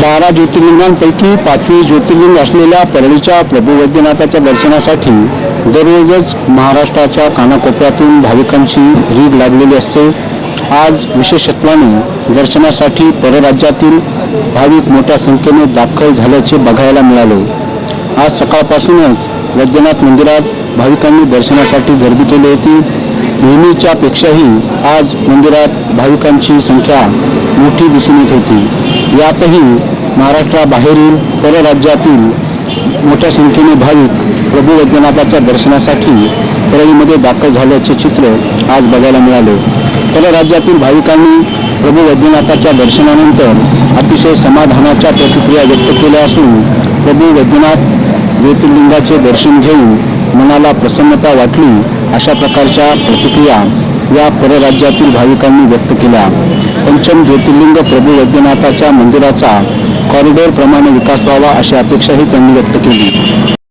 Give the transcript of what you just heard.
बारा ज्योतिर्लिंगांपैकी पाचवी ज्योतिर्लिंग असलेल्या परळीच्या प्रभू वैद्यनाथाच्या दर्शनासाठी दररोजच महाराष्ट्राच्या कानाकोपऱ्यातून भाविकांची रीग लागलेली असते. आज विशेषत्वाने दर्शनासाठी परराज्यातील भाविक मोठ्या संख्येने दाखल झाल्याचे बघायला मिळाले. आज सकाळपासूनच वैद्यनाथ मंदिरात भाविकांनी दर्शनासाठी गर्दी केली होती. नेहमीच्या पेक्षाही आज मंदिरात भाविकांची संख्या मोठी दिसून येत होती. यातही महाराष्ट्राबाहेरील परराज्यातील मोठ्या संख्येने भाविक प्रभू वैद्यनाथाच्या दर्शनासाठी परळीमध्ये दाखल झाल्याचे चित्र आज बघायला मिळाले. परराज्यातील भाविकांनी प्रभू वैद्यनाथाच्या दर्शनानंतर अतिशय समाधानाच्या प्रतिक्रिया व्यक्त केल्या असून प्रभू वैद्यनाथ ज्योतिर्लिंगाचे दर्शन घेऊन मनाला प्रसन्नता वाटली अशा प्रकारच्या प्रतिक्रिया या परराज्यातील भाविकांनी व्यक्त केल्या पंचम ज्योतिर्लिंग प्रभू वैद्यनाथाच्या मंदिराचा कॉरिडोर प्रमाणे विकास व्हावा अशी अपेक्षाही त्यांनी व्यक्त केली.